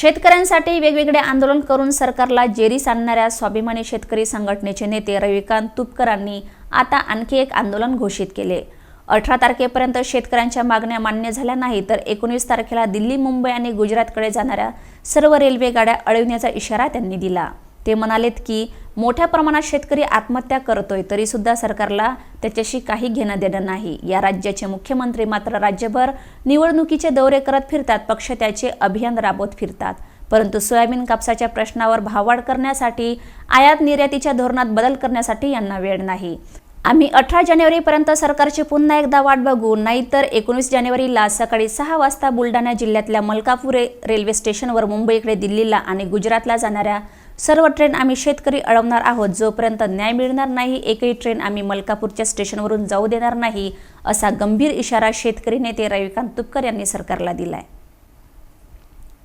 शेतकऱ्यांसाठी वेगवेगळे आंदोलन करून सरकारला जेरीस आणणाऱ्या स्वाभिमानी शेतकरी संघटनेचे नेते रविकांत तुपकरांनी आता आणखी एक आंदोलन घोषित केले. अठरा तारखेपर्यंत शेतकऱ्यांच्या मागण्या मान्य झाल्या नाही तर एकोणीस तारखेला दिल्ली मुंबई आणि गुजरातकडे जाणाऱ्या सर्व रेल्वे गाड्या अडविण्याचा इशारा त्यांनी दिला. ते म्हणालेत की मोठ्या प्रमाणात शेतकरी आत्महत्या करतोय तरीसुद्धा सरकारला त्याच्याशी काही घेणं देणं नाही. या राज्याचे मुख्यमंत्री मात्र राज्यभर निवडणुकीचे दौरे करत फिरतात पक्ष त्याचे अभियान राबवत फिरतात. परंतु सोयाबीन कापसाच्या प्रश्नावर भाववाढ करण्यासाठी आयात निर्यातीच्या धोरणात बदल करण्यासाठी यांना वेळ नाही. आम्ही अठरा जानेवारीपर्यंत सरकारची पुन्हा एकदा वाट बघू. नाहीतर एकोणीस जानेवारीला सकाळी सहा वाजता बुलढाणा जिल्ह्यातल्या मलकापूर रेल्वे स्टेशनवर मुंबईकडे दिल्लीला आणि गुजरातला जाणाऱ्या सर्व ट्रेन आम्ही शेतकरी अडवणार आहोत. जोपर्यंत न्याय मिळणार नाही एकही ट्रेन आम्ही मलकापूरच्या स्टेशनवरून जाऊ देणार नाही असा गंभीर इशारा शेतकरी नेते रविकांत तुपकर यांनी सरकारला दिलाय.